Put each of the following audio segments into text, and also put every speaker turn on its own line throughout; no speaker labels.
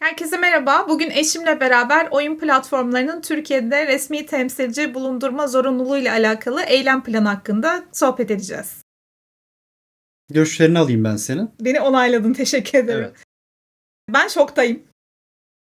Herkese merhaba. Bugün eşimle beraber oyun platformlarının Türkiye'de resmi temsilci bulundurma zorunluluğu ile alakalı eylem planı hakkında sohbet edeceğiz.
Görüşlerini alayım ben senin.
Beni onayladın. Teşekkür ederim.
Evet.
Ben şoktayım.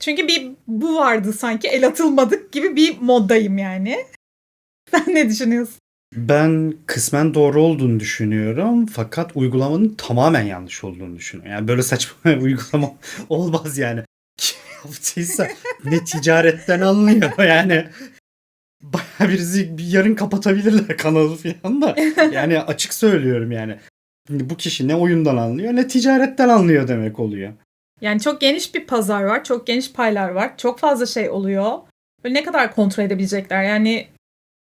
Çünkü bir bu vardı sanki el atılmadık gibi bir moddayım yani. Sen ne düşünüyorsun?
Ben kısmen doğru olduğunu düşünüyorum fakat uygulamanın tamamen yanlış olduğunu düşünüyorum. Yani böyle saçma bir uygulama olmaz yani. Kim yaptıysa ne ticaretten anlıyor yani. Bayağı birisi bir yarın kapatabilirler kanalı falan da. Yani açık söylüyorum yani. Bu kişi ne oyundan anlıyor ne ticaretten anlıyor demek oluyor.
Yani çok geniş bir pazar var. Çok geniş paylar var. Çok fazla şey oluyor. Böyle ne kadar kontrol edebilecekler? Yani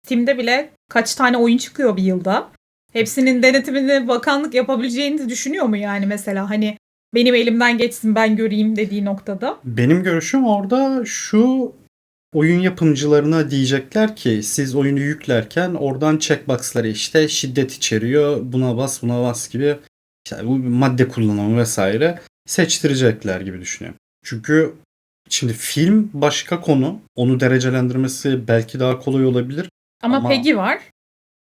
Steam'de bile kaç tane oyun çıkıyor bir yılda. Hepsinin denetimini bakanlık yapabileceğini düşünüyor mu yani mesela hani benim elimden geçsin ben göreyim dediği noktada.
Benim görüşüm orada şu oyun yapımcılarına diyecekler ki siz oyunu yüklerken oradan checkbox'ları işte şiddet içeriyor buna bas buna bas gibi işte bu madde kullanımı vesaire seçtirecekler gibi düşünüyorum. Çünkü şimdi film başka konu. Onu derecelendirmesi belki daha kolay olabilir.
Ama,
Ama-
Peggy var.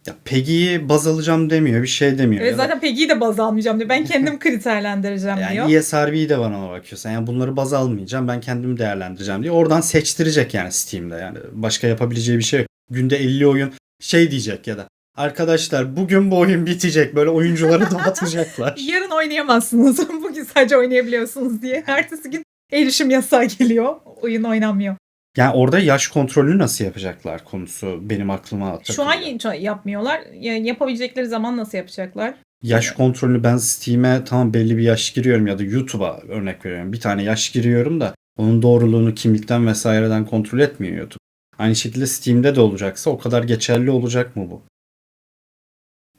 Ya Peggy'yi baz alacağım demiyor. Bir şey demiyor.
Evet,
Ya da-
zaten Peggy'yi de baz almayacağım diyor. Ben kendim kriterlendireceğim diyor.
Yani ESRB'yi de bana bakıyorsan yani bunları baz almayacağım ben kendimi değerlendireceğim diye oradan seçtirecek yani Steam'de yani başka yapabileceği bir şey yok. Günde 50 oyun şey diyecek ya da arkadaşlar bugün bu oyun bitecek böyle oyuncuları dağıtacaklar.
Yarın oynayamazsınız. Bugün sadece oynayabiliyorsunuz diye. Ertesi gün erişim yasağı geliyor. Oyun oynanmıyor.
Yani orada yaş kontrolünü nasıl yapacaklar konusu benim aklıma takılıyor.
Şu an yapmıyorlar. Ya- Yapabilecekleri zaman nasıl yapacaklar?
Yaş kontrolünü ben Steam'e tamam belli bir yaş giriyorum ya da YouTube'a örnek veriyorum. Bir tane yaş giriyorum da onun doğruluğunu kimlikten vesaireden kontrol etmiyor YouTube. Aynı şekilde Steam'de de olacaksa o kadar geçerli olacak mı bu?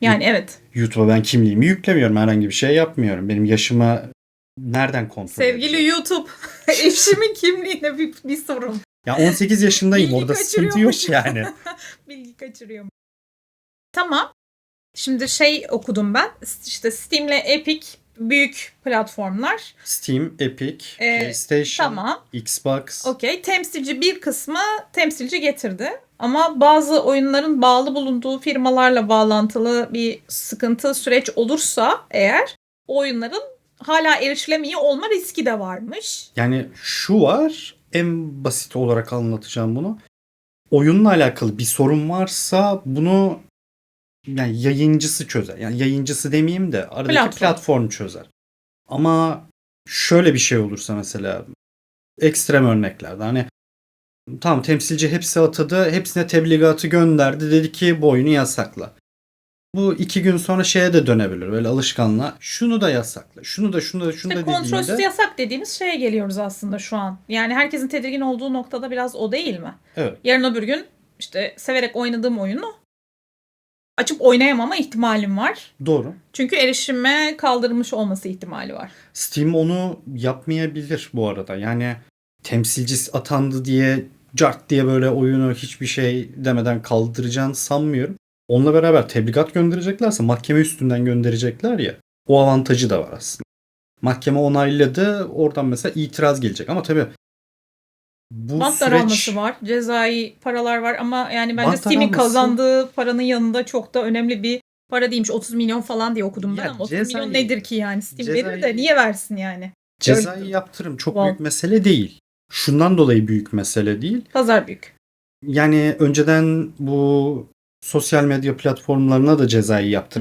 Yani evet.
YouTube'a ben kimliğimi yüklemiyorum. Herhangi bir şey yapmıyorum. Benim yaşıma nereden kontrol
Sevgili
edecek?
YouTube, eşimin kimliğine bir, bir sorun.
Ya 18 yaşındayım.
Bilgi
Orada sıkıntı yok yani.
Bilgi kaçırıyorum. Tamam. Şimdi şey okudum ben. İşte Steam'le Epic büyük platformlar.
Steam, Epic,
Ee,
PlayStation,
Tamam.
Xbox.
Okey. Temsilci bir kısmı temsilci getirdi. Ama bazı oyunların bağlı bulunduğu firmalarla bağlantılı bir sıkıntı süreç olursa eğer o oyunların hala erişilemiyor olma riski de varmış.
Yani şu var. En basit olarak anlatacağım bunu. Oyunla alakalı bir sorun varsa bunu yani yayıncısı çözer. Yani yayıncısı demeyeyim de aradaki
Platform.
platform, çözer. Ama şöyle bir şey olursa mesela ekstrem örneklerde hani tamam temsilci hepsi atadı. Hepsine tebligatı gönderdi. Dedi ki bu oyunu yasakla. Bu iki gün sonra şeye de dönebilir böyle alışkanlığa. Şunu da yasakla. Şunu da şunu da şunu
İşte
da
kontrolsüz
dediğinde.
yasak dediğimiz şeye geliyoruz aslında şu an. Yani herkesin tedirgin olduğu noktada biraz o değil mi?
Evet.
Yarın öbür gün işte severek oynadığım oyunu açıp oynayamama ihtimalim var.
Doğru.
Çünkü erişime kaldırılmış olması ihtimali var.
Steam onu yapmayabilir bu arada. Yani temsilci atandı diye cart diye böyle oyunu hiçbir şey demeden kaldıracağını sanmıyorum. Onunla beraber tebligat göndereceklerse mahkeme üstünden gönderecekler ya. O avantajı da var aslında. Mahkeme onayladı. Oradan mesela itiraz gelecek. Ama tabii bu
Bant
süreç
daralması var, cezai paralar var ama yani bence Steam'in kazandığı paranın yanında çok da önemli bir para değilmiş. 30 milyon falan diye okudum ben
Ya
ama 30
cezai-
milyon nedir ki yani? Steam
cezai-
verir de niye versin yani?
cezai
Öyle-
yaptırım çok
Vallahi-
büyük mesele değil. Şundan dolayı büyük mesele değil.
Pazar büyük.
Yani önceden bu sosyal medya platformlarına da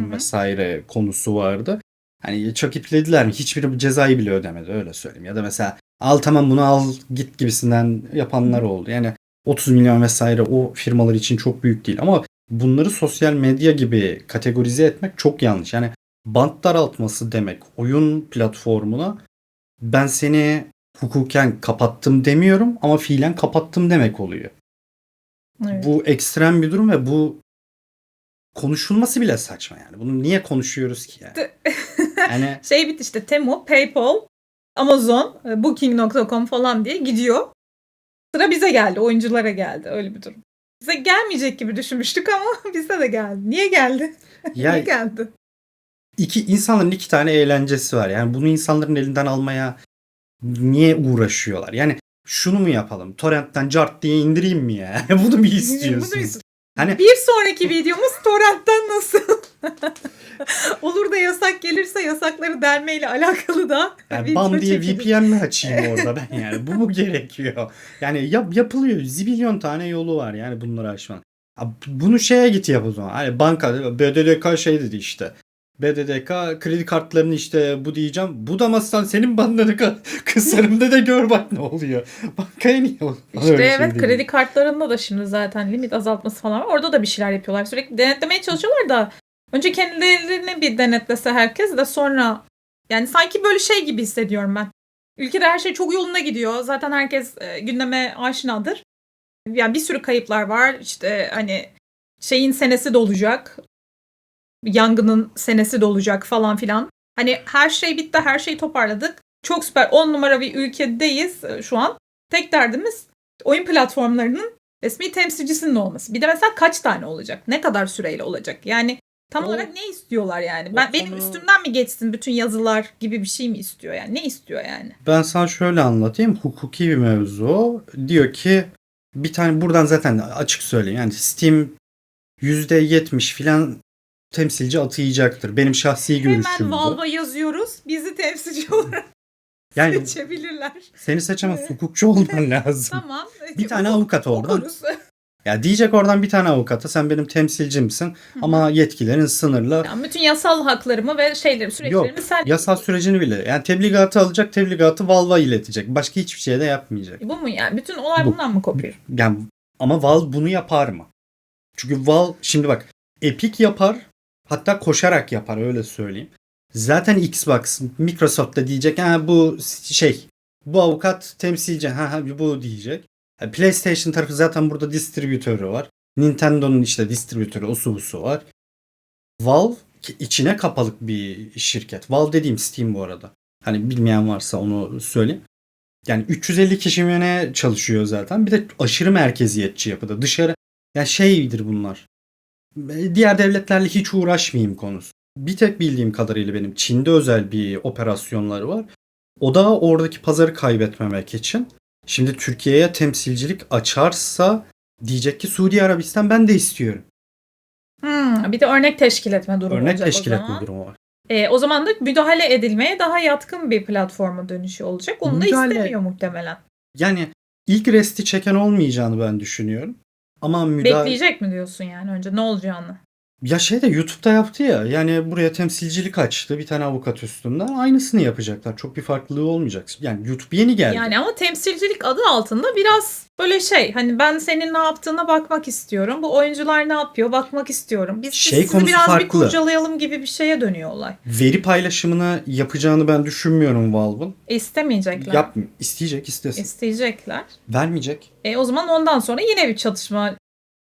Hı hı.
vesaire konusu vardı. Hani çok iplediler mi? Hiçbiri cezayı bile ödemedi öyle söyleyeyim. Ya da mesela al tamam bunu al git gibisinden yapanlar oldu. Yani 30 milyon vesaire o firmalar için çok büyük değil. Ama bunları sosyal medya gibi kategorize etmek çok yanlış. Yani bant daraltması demek oyun platformuna ben seni hukuken kapattım demiyorum ama fiilen kapattım demek oluyor.
Evet.
Bu ekstrem bir durum ve bu konuşulması bile saçma yani. Bunu niye konuşuyoruz ki yani? Yani
şey bitti işte Temu, PayPal, Amazon, e, Booking.com falan diye gidiyor. Sıra bize geldi, oyunculara geldi öyle bir durum. Bize gelmeyecek gibi düşünmüştük ama bize de geldi. Niye geldi? Niye
ya
geldi?
iki insanların iki tane eğlencesi var. Yani bunu insanların elinden almaya Niye uğraşıyorlar? Yani şunu mu yapalım? Torrent'ten cart diye indireyim mi ya? Bunu mu istiyorsun?
Bunu is-
Hani
Bir sonraki videomuz torrentten nasıl? Olur da yasak gelirse yasakları delmeyle alakalı da
yani bam diye. VPN mi açayım orada ben yani? Bu mu gerekiyor? Yani yap, yapılıyor. Zibilyon tane yolu var yani bunları aşmanın. Bunu şeye git yap o zaman. Hani banka BDDK şey dedi işte. BDDK kredi kartlarını işte bu diyeceğim. Bu da masan senin bandını ka- kısarım da gör bak ne oluyor. Bankaya niye o-
İşte
şey
evet
değil?
kredi kartlarında da şimdi zaten limit azaltması falan var. Orada da bir şeyler yapıyorlar. Sürekli denetlemeye çalışıyorlar da önce kendilerini bir denetlese herkes de sonra yani sanki böyle şey gibi hissediyorum ben. Ülkede her şey çok yolunda gidiyor. Zaten herkes e, gündeme aşinadır. Yani bir sürü kayıplar var. İşte hani şeyin senesi de olacak. Yangının senesi de olacak falan filan. Hani her şey bitti, her şeyi toparladık. Çok süper 10 numara bir ülkedeyiz e, şu an. Tek derdimiz oyun platformlarının resmi temsilcisinin olması. Bir de mesela kaç tane olacak? Ne kadar süreyle olacak? Yani tam
O-
olarak ne istiyorlar yani? Ben benim
konu-
üstümden mi geçsin bütün yazılar gibi bir şey mi istiyor yani? Ne istiyor yani?
Ben sana şöyle anlatayım. Hukuki bir mevzu. Diyor ki bir tane buradan zaten açık söyleyeyim. Yani Steam %70 filan temsilci atayacaktır. Benim şahsi görüşüm
Hemen
bu.
Valve'a yazıyoruz. Bizi temsilci olarak
Yani
seçebilirler.
seni seçemez.
Evet.
Hukukçu olman lazım.
Tamam.
Bir tane avukat oradan.
Okuruz.
Ya diyecek oradan bir tane avukata sen benim temsilcimsin ama yetkilerin sınırlı.
Yani bütün yasal haklarımı ve şeylerimi, süreçlerimi
Yok.
sen...
Yasal sürecini bile. Yani tebligatı alacak, tebligatı Valve'a iletecek. Başka hiçbir şey de yapmayacak.
Bu mu yani? Bütün olay
Bu.
bundan mı kopuyor?
Yani ama Valve bunu yapar mı? Çünkü Valve şimdi bak Epic yapar hatta koşarak yapar öyle söyleyeyim. Zaten Xbox, Microsoft da diyecek ha bu şey bu avukat temsilci ha, ha bu diyecek. Ha, PlayStation tarafı zaten burada distribütörü var. Nintendo'nun işte distribütörü osu busu var. Valve içine kapalık bir şirket. Valve dediğim Steam bu arada. Hani bilmeyen varsa onu söyleyeyim. Yani 350 kişi mi çalışıyor zaten. Bir de aşırı merkeziyetçi yapıda. Dışarı ya şeydir bunlar. Diğer devletlerle hiç uğraşmayayım konusu. Bir tek bildiğim kadarıyla benim Çin'de özel bir operasyonları var. O da oradaki pazarı kaybetmemek için. Şimdi Türkiye'ye temsilcilik açarsa diyecek ki Suudi Arabistan ben de istiyorum.
Hmm, bir de örnek teşkil etme durumu
Örnek
olacak
teşkil
o
etme
zaman.
durumu var.
E, o zaman da müdahale edilmeye daha yatkın bir platforma dönüşü olacak. Onu da
Müdahale-
istemiyor muhtemelen.
Yani ilk resti çeken olmayacağını ben düşünüyorum. Ama müdahale...
Bekleyecek mi diyorsun yani önce ne olacağını?
Ya şey de YouTube'da yaptı ya. Yani buraya temsilcilik açtı bir tane avukat üstünden. Aynısını yapacaklar. Çok bir farklılığı olmayacak. Yani YouTube yeni geldi.
Yani ama temsilcilik adı altında biraz böyle şey hani ben senin ne yaptığına bakmak istiyorum. Bu oyuncular ne yapıyor bakmak istiyorum. Biz, biz
Şey
sizi
konusu
biraz bir
farklı.
kurcalayalım gibi bir şeye dönüyor olay.
Veri paylaşımını yapacağını ben düşünmüyorum Valve'ın.
E, istemeyecekler.
Yap isteyecek istesin.
İsteyecekler.
Vermeyecek.
E, o zaman ondan sonra yine bir çatışma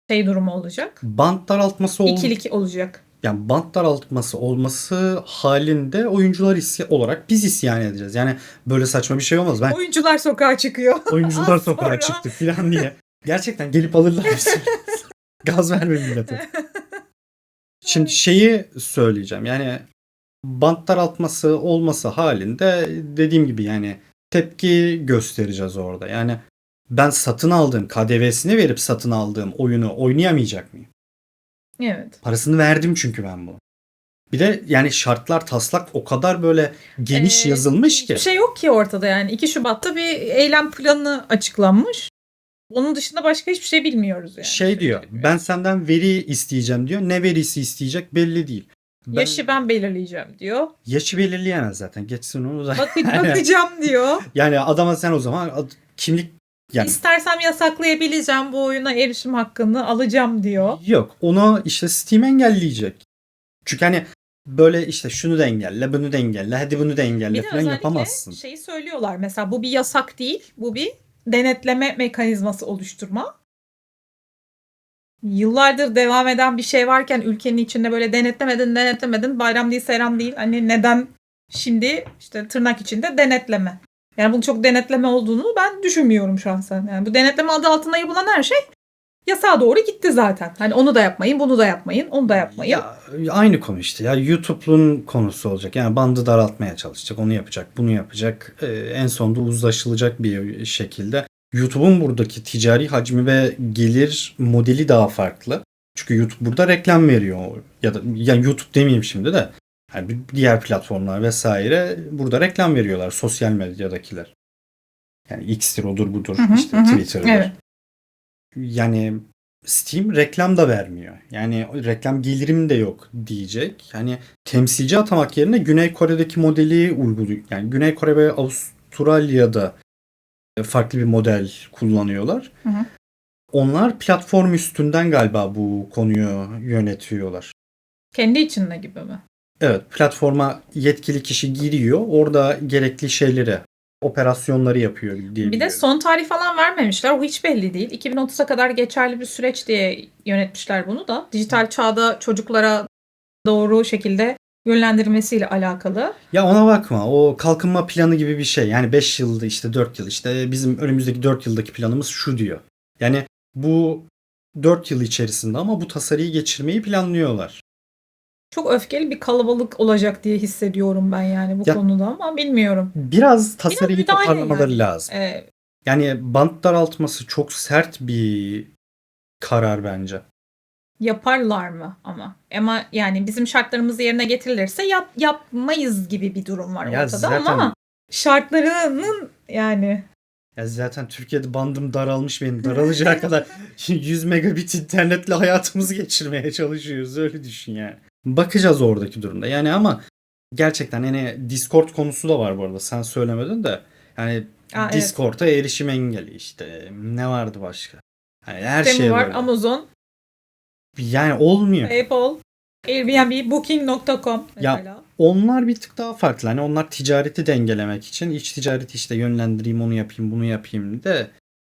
şey durumu olacak.
Bant daraltması ol
İkilik olacak.
yani bant daraltması olması halinde oyuncular isya olarak biz isyan edeceğiz. Yani böyle saçma bir şey olmaz. Ben
Oyuncular sokağa çıkıyor.
oyuncular
Az
sokağa
sonra-
çıktı falan diye. Gerçekten gelip alırlar bizi. Gaz verme millete. Şimdi şeyi söyleyeceğim. Yani bant daraltması olması halinde dediğim gibi yani tepki göstereceğiz orada. Yani ben satın aldığım KDV'sini verip satın aldığım oyunu oynayamayacak mıyım?
Evet.
Parasını verdim çünkü ben bunu. Bir de yani şartlar taslak o kadar böyle geniş
Ee,
yazılmış ki.
Bir şey yok ki ortada yani. 2 Şubat'ta bir eylem planı açıklanmış. Onun dışında başka hiçbir şey bilmiyoruz yani.
şey diyor. Ben senden veri isteyeceğim diyor. Ne verisi isteyecek belli değil. Ben,
Yaşı ben belirleyeceğim diyor.
yaşı belirleyemez zaten. Geçsin onu da.
Bak bakacağım diyor.
Yani adama sen o zaman kimlik yani
İstersem yasaklayabileceğim bu oyuna erişim hakkını alacağım diyor.
yok. Onu işte Steam engelleyecek. Çünkü hani böyle işte şunu da engelle, bunu da engelle, hadi bunu da engelle
Bir
falan yapamazsın.
şeyi söylüyorlar. Mesela bu bir yasak değil. Bu bir denetleme mekanizması oluşturma. Yıllardır devam eden bir şey varken ülkenin içinde böyle denetlemedin denetlemedin bayram değil seyran değil. Hani neden şimdi işte tırnak içinde denetleme. Yani bunun çok denetleme olduğunu ben düşünmüyorum şahsen. Yani bu denetleme adı altında yapılan her şey yasağa doğru gitti zaten. Hani onu da yapmayın, bunu da yapmayın, onu da yapmayın.
Ya aynı konu işte ya YouTube'un konusu olacak. Yani bandı daraltmaya çalışacak. Onu yapacak, bunu yapacak. Ee, en sonunda uzlaşılacak bir şekilde. YouTube'un buradaki ticari hacmi ve gelir modeli daha farklı. Çünkü YouTube burada reklam veriyor. Ya da yani YouTube demeyeyim şimdi de. Yani diğer platformlar vesaire burada reklam veriyorlar sosyal medyadakiler. Yani X'tir odur budur
Hı hı,
işte
hı.
Twitter'dır.
Evet.
Yani Steam reklam da vermiyor. Yani reklam gelirim de yok diyecek. Yani temsilci atamak yerine Güney Kore'deki modeli uyguluyor. Yani Güney Kore ve Avustralya'da farklı bir model kullanıyorlar.
Hı hı.
Onlar platform üstünden galiba bu konuyu yönetiyorlar.
Kendi içinde gibi mi?
Evet, platforma yetkili kişi giriyor. Orada gerekli şeyleri, operasyonları yapıyor diye
Bir de son tarih falan vermemişler. O hiç belli değil. 2030'a kadar geçerli bir süreç diye yönetmişler bunu da. Dijital çağda çocuklara doğru şekilde yönlendirmesiyle alakalı.
Ya ona bakma. O kalkınma planı gibi bir şey. Yani 5 yılda işte 4 yıl işte bizim önümüzdeki 4 yıldaki planımız şu diyor. Yani bu 4 yıl içerisinde ama bu tasarıyı geçirmeyi planlıyorlar.
Çok öfkeli bir kalabalık olacak diye hissediyorum ben yani bu
Ya-
konuda ama bilmiyorum.
Biraz tasarıyı
müdahale
toparlamaları
yani.
lazım.
Ee,
Yani bant daraltması çok sert bir karar bence.
yaparlar mı ama? Ama yani bizim şartlarımız yerine getirilirse yap, yapmayız gibi bir durum var
Ya
ortada
zaten-
ama şartlarının yani
Ya zaten Türkiye'de bandım daralmış benim. Daralacağı kadar 100 megabit internetle hayatımızı geçirmeye çalışıyoruz. Öyle düşün yani. Bakacağız oradaki durumda. Yani ama gerçekten hani Discord konusu da var bu arada. Sen söylemedin de. Yani
Aa, evet.
Discord'a erişim engeli işte. Ne vardı başka? Yani her
Temu
şey
var,
böyle.
Amazon,
Yani olmuyor.
Apple, Airbnb, Booking.com
Ya,
mesela.
Onlar bir tık daha farklı. Hani onlar ticareti dengelemek için iç ticareti işte yönlendireyim, onu yapayım, bunu yapayım de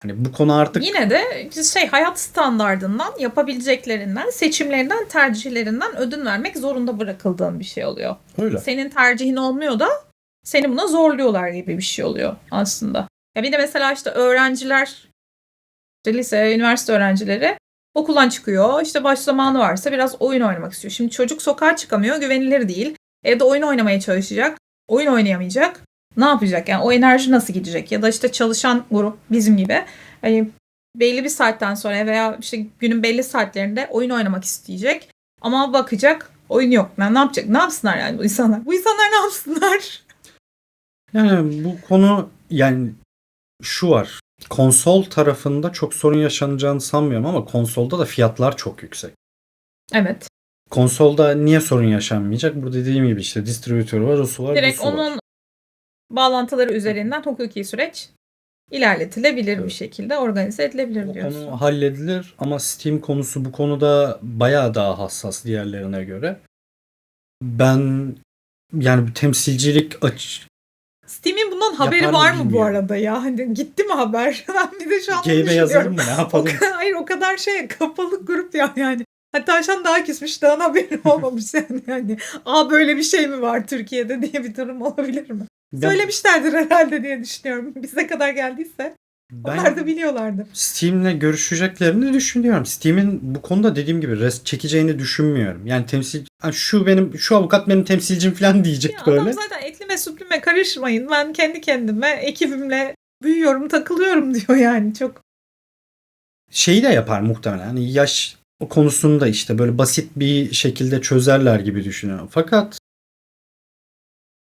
hani bu konu artık
Yine de şey hayat standardından, yapabileceklerinden, seçimlerinden, tercihlerinden ödün vermek zorunda bırakıldığın bir şey oluyor.
öyle.
Senin tercihin olmuyor da seni buna zorluyorlar gibi bir şey oluyor aslında. Ya bir de mesela işte öğrenciler, işte lise, üniversite öğrencileri okuldan çıkıyor. İşte baş zamanı varsa biraz oyun oynamak istiyor. Şimdi çocuk sokağa çıkamıyor, güvenilir değil. Evde oyun oynamaya çalışacak, oyun oynayamayacak. Ne yapacak? Yani o enerji nasıl gidecek? Ya da işte çalışan grup bizim gibi hani belli bir saatten sonra veya işte günün belli saatlerinde oyun oynamak isteyecek. Ama bakacak oyun yok. Yani ne yapacak? Ne yapsınlar yani bu insanlar? Bu insanlar ne yapsınlar?
Yani bu konu yani şu var. Konsol tarafında çok sorun yaşanacağını sanmıyorum ama konsolda da fiyatlar çok yüksek.
Evet.
Konsolda niye sorun yaşanmayacak? Burada dediğim gibi işte distribütörü var, osu var,
Direkt
busu var.
Bağlantıları üzerinden hukuki süreç ilerletilebilir bir
Evet.
şekilde organize edilebilir
Bu
diyorsun.
konu halledilir ama Steam konusu bu konuda bayağı daha hassas diğerlerine göre. Ben yani bir temsilcilik aç
Steam'in bundan haberi
mı
var mı bu
bilmiyorum.
arada ya? Hani gitti mi haber? Ben bir de şu an
Game'e mı ne yapalım?
O kadar, hayır o kadar şey kapalı grup ya yani. Hatta an daha küsmüş daha haberi olmamış yani. yani. Aa böyle bir şey mi var Türkiye'de diye bir durum olabilir mi? Söylemişlerdir herhalde diye düşünüyorum. Bize kadar geldiyse onlar da
ben
biliyorlardı.
Steam'le görüşeceklerini düşünüyorum. Steam'in bu konuda dediğim gibi res çekeceğini düşünmüyorum. Yani temsil şu benim şu avukat benim temsilcim falan diyecek
Ya
böyle.
adam zaten etlime sütlüme karışmayın. Ben kendi kendime ekibimle büyüyorum takılıyorum diyor yani. Çok
Şeyi de yapar muhtemelen. Hani yaş konusunda işte böyle basit bir şekilde çözerler gibi düşünüyorum. Fakat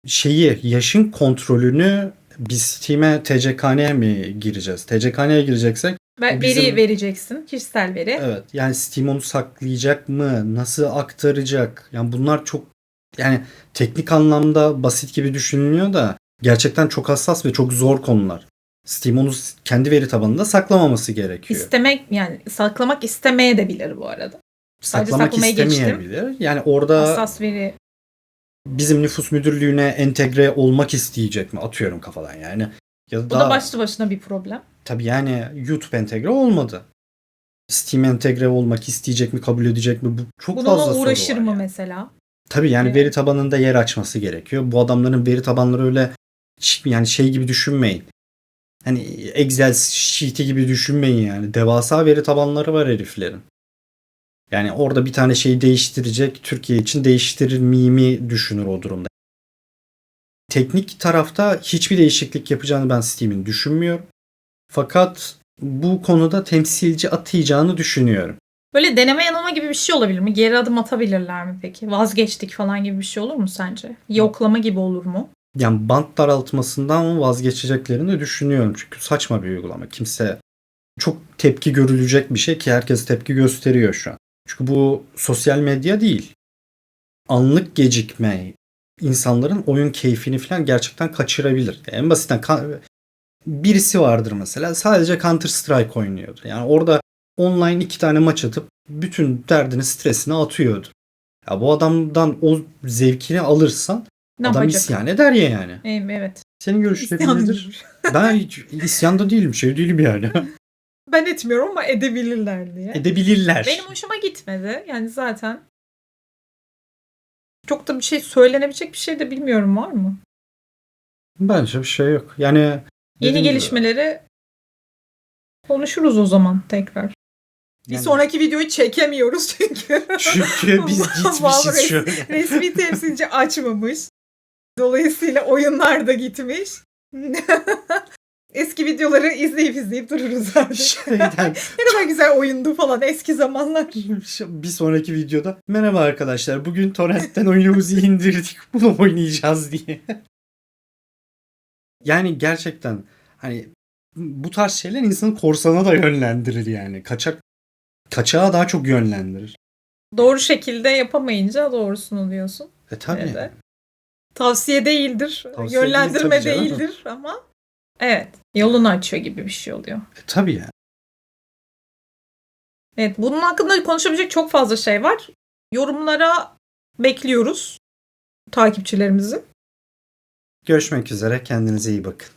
şeyi yaşın kontrolünü biz Steam'e TCKN'ye mi gireceğiz? TCKN'ye gireceksek
Ve-
Bu
veri
bizim-
vereceksin. Kişisel veri.
evet yani Steam onu saklayacak mı? Nasıl aktaracak? Yani bunlar çok yani teknik anlamda basit gibi düşünülüyor da gerçekten çok hassas ve çok zor konular. Steam onu kendi veri tabanında saklamaması gerekiyor.
İstemek yani saklamak istemeye de bilir bu arada. Sadece
saklamak
saklamaya geçtim.
istemeyebilir. Yani orada
Hassas veri.
Bizim nüfus müdürlüğüne entegre olmak isteyecek mi? Atıyorum kafadan yani. Ya da
Bu
daha,
da başlı başına bir problem.
tabii yani YouTube entegre olmadı. Steam entegre olmak isteyecek mi, kabul edecek mi? Bu çok
Bununla
fazla soru
uğraşır
var
mı
yani.
mesela?
Tabii yani
Evet.
veri tabanında yer açması gerekiyor. Bu adamların veri tabanları öyle yani şey gibi düşünmeyin. Hani Excel sheet'i gibi düşünmeyin yani. Devasa veri tabanları var heriflerin. Yani orada bir tane şeyi değiştirecek, Türkiye için değiştirir miyimi düşünür o durumda. Teknik tarafta hiçbir değişiklik yapacağını ben Steam'in düşünmüyorum. Fakat bu konuda temsilci atayacağını düşünüyorum.
Böyle deneme yanılma gibi bir şey olabilir mi? Geri adım atabilirler mi peki? Vazgeçtik falan gibi bir şey olur mu sence? Yoklama gibi olur mu?
Yani bant daraltmasından vazgeçeceklerini düşünüyorum. Çünkü saçma bir uygulama. Kimse çok tepki görülecek bir şey ki herkes tepki gösteriyor şu an. Çünkü bu sosyal medya değil. Anlık gecikme insanların oyun keyfini falan gerçekten kaçırabilir. En basitten birisi vardır mesela sadece Counter Strike oynuyordu. Yani orada online iki tane maç atıp bütün derdini stresini atıyordu. Ya bu adamdan o zevkini alırsan
Ne
adam
yapacak?
isyan eder ya yani.
Evet.
Senin görüşlerin nedir? Ben hiç isyanda değilim, şey değilim yani.
Ben etmiyorum ama edebilirler diye.
Edebilirler.
Benim hoşuma gitmedi. Yani zaten çok da bir şey söylenebilecek bir şey de bilmiyorum var mı?
Bence bir şey yok. Yani
Yeni
dediğim gibi,
gelişmeleri konuşuruz o zaman tekrar. Bir
yani-
sonraki videoyu çekemiyoruz çünkü.
Çünkü biz gitmişiz şöyle.
Resmi temsilci açmamış. Dolayısıyla oyunlar da gitmiş. Eski videoları izleyip izleyip dururuz zaten.
Şeyden,
ne kadar güzel oyundu falan eski zamanlar.
bir sonraki videoda merhaba arkadaşlar bugün torrentten oyunumuzu indirdik bunu oynayacağız diye. Yani gerçekten hani bu tarz şeyler insanı korsana da yönlendirir yani. Kaçak kaçağa daha çok yönlendirir.
Doğru şekilde yapamayınca doğrusunu diyorsun.
E tabii.
Evet. Tavsiye değildir.
Tavsiye
yönlendirme
değil
değildir ama evet yolunu açıyor gibi bir şey oluyor.
E tabii yani.
Evet bunun hakkında konuşabilecek çok fazla şey var. Yorumlara bekliyoruz takipçilerimizi.
Görüşmek üzere kendinize iyi bakın.